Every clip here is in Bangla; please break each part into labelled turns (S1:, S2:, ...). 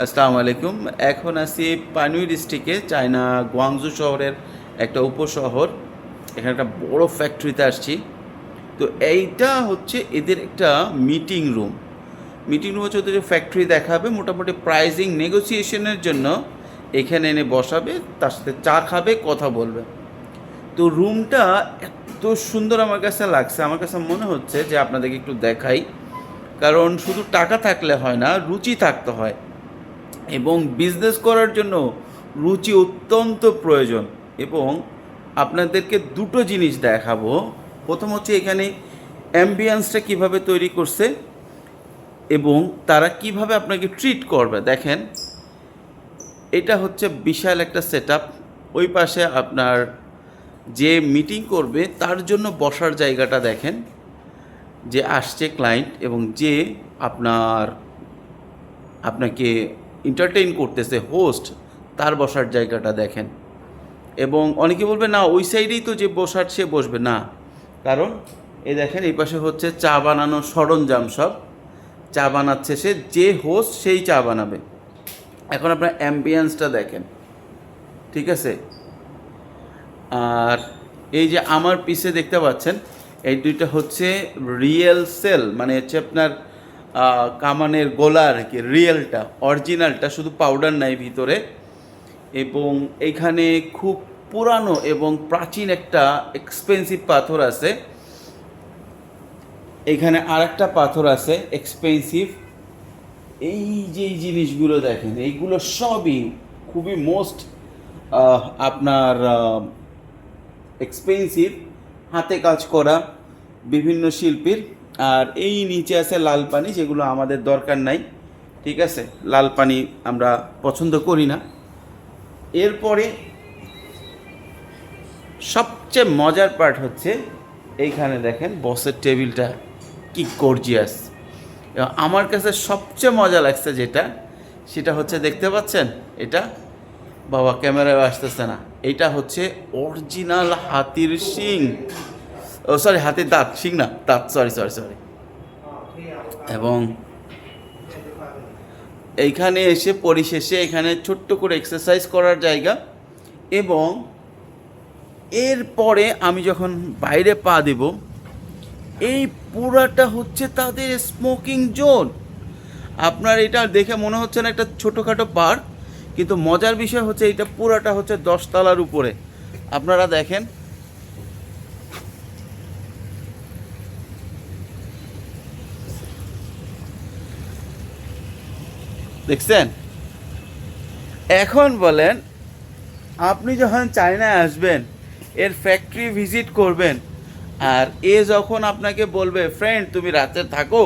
S1: আসসালামু আলাইকুম। এখন আছি পানুই ডিস্ট্রিক্টে, চায়না গুয়াংজু শহরের একটা উপশহর। এখানে একটা বড় ফ্যাক্টরিতে আসছি। তো এইটা হচ্ছে এদের একটা মিটিং রুম মিটিং রুম হচ্ছে ওদের ফ্যাক্টরি দেখাবে, মোটামুটি প্রাইজিং নেগোসিয়েশনের জন্য এখানে এনে বসাবে, তার সাথে চা খাবে, কথা বলবে। তো রুমটা এত সুন্দর আমার কাছে লাগছে। আমার কাছে মনে হচ্ছে যে আপনাদেরকে একটু দেখাই। কারণ শুধু টাকা থাকলে হয় না, রুচি থাকতে হয়। এবং বিজনেস করার জন্য রুচি অত্যন্ত প্রয়োজন। এবং আপনাদেরকে দুটো জিনিস দেখাবো। প্রথম হচ্ছে এখানে অ্যাম্বিয়েন্সটা কীভাবে তৈরি করছে এবং তারা কীভাবে আপনাকে ট্রিট করবে। দেখেন, এটা হচ্ছে বিশাল একটা সেট ওই পাশে আপনার যে মিটিং করবে, তার জন্য বসার জায়গাটা দেখেন, যে আসছে ক্লায়েন্ট এবং যে আপনার, আপনাকে এন্টারটেইন করতেছে হোস্ট তার বসার জায়গাটা দেখেন। এবং অনেকে বলবে, না, ওই সাইডেই তো যে বসার, সে বসবে। না, কারণ এই দেখেন, এই পাশে হচ্ছে চা বানানোর সরঞ্জাম সব। চা বানাচ্ছে সে, যে হোস্ট সেই চা বানাবে। এখন আপনার অ্যাম্বিয়েন্সটা দেখেন, ঠিক আছে? আর এই যে আমার পিসে দেখতে পাচ্ছেন, এই দুইটা হচ্ছে রিয়েল সেল মানে হচ্ছে আপনার কামানের গোলা আর কি, রিয়েলটা, অরিজিনালটা, শুধু পাউডার নাই ভিতরে। এবং এখানে খুব পুরানো এবং প্রাচীন একটা এক্সপেন্সিভ পাথর আছে। এখানে আরেকটা পাথর আছে এক্সপেন্সিভ এই যে জিনিসগুলো দেখেন, এইগুলো সবই খুবই মোস্ট আপনার এক্সপেন্সিভ হাতে কাজ করা বিভিন্ন শিল্পীর আর এই নিচে আছে লাল পানি, যেগুলো আমাদের দরকার নাই, ঠিক আছে? লাল পানি আমরা পছন্দ করি না। এরপরে সবচেয়ে মজার পার্ট হচ্ছে, এইখানে দেখেন বসের টেবিলটা কি গর্জিয়াস আমার কাছে সবচেয়ে মজা লাগছে যেটা, সেটা হচ্ছে, দেখতে পাচ্ছেন? এটা, বাবা, ক্যামেরায় আসতেছে না। এটা হচ্ছে অরিজিনাল হাতির শিং। ও সরি হাতে দাঁত, শিং না? দাঁত সরি সরি সরি এবং এইখানে এসে পরিশেষে এখানে ছোট্ট করে এক্সারসাইজ করার জায়গা। এবং এরপরে আমি যখন বাইরে পা দেব, এই পুরাটা হচ্ছে তাদের স্মোকিং জোন আপনার এটা দেখে মনে হচ্ছে না একটা ছোটোখাটো পার্ক কিন্তু মজার বিষয় হচ্ছে এটা পুরাটা হচ্ছে দশতলার উপরে। আপনারা দেখেন দেখছেন? এখন বলেন, আপনি যখন চায়নায় আসবেন, এর ফ্যাক্টরি ভিজিট করবেন, আর এ যখন আপনাকে বলবে ফ্রেন্ড তুমি রাতে থাকো,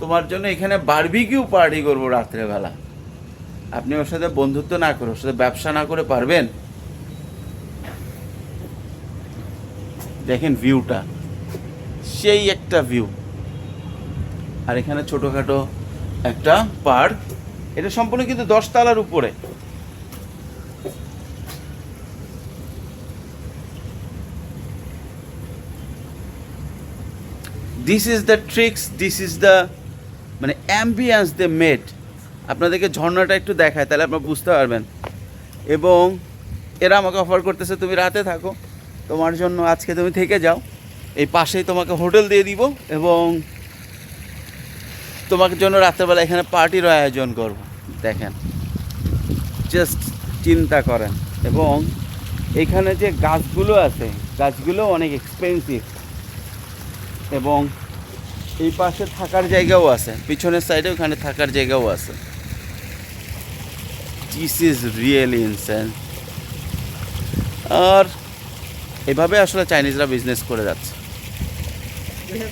S1: তোমার জন্য এখানে বারবিকিউ পার্টি করব রাত্রেবেলা। আপনি ওর সাথে বন্ধুত্ব না করে, ওর সাথে ব্যবসা না করে পারবেন? দেখেন ভিউটা সেই একটা ভিউ আর এখানে ছোটোখাটো একটা পার্ক এটা সম্পূর্ণ কিন্তু দশতলার উপরে। This is the tricks this is the মানে অ্যাম্বিয়েন্স দে মেড আপনাদেরকে ঝর্ণাটা একটু দেখায়, তাহলে আপনারা বুঝতে পারবেন। এবং এরা আমাকে অফার করতেছে, তুমি রাতে থাকো, তোমার জন্য আজকে তুমি থেকে যাও। এই পাশেই তোমাকে হোটেল দিয়ে দিব এবং তোমার জন্য রাত্রেবেলা এখানে পার্টির আয়োজন করব। দেখেন। জাস্ট চিন্তা করেন। এবং এখানে যে গাছগুলো আছে, গাছগুলো অনেক এক্সপেন্সিভ এবং এই পাশে থাকার জায়গাও আছে। পিছনের সাইডে ওখানে থাকার জায়গাও আছে। দিস ইজ রিয়েলি ইনসেন আর এভাবে আসলে চাইনিজরা বিজনেস করে যাচ্ছে।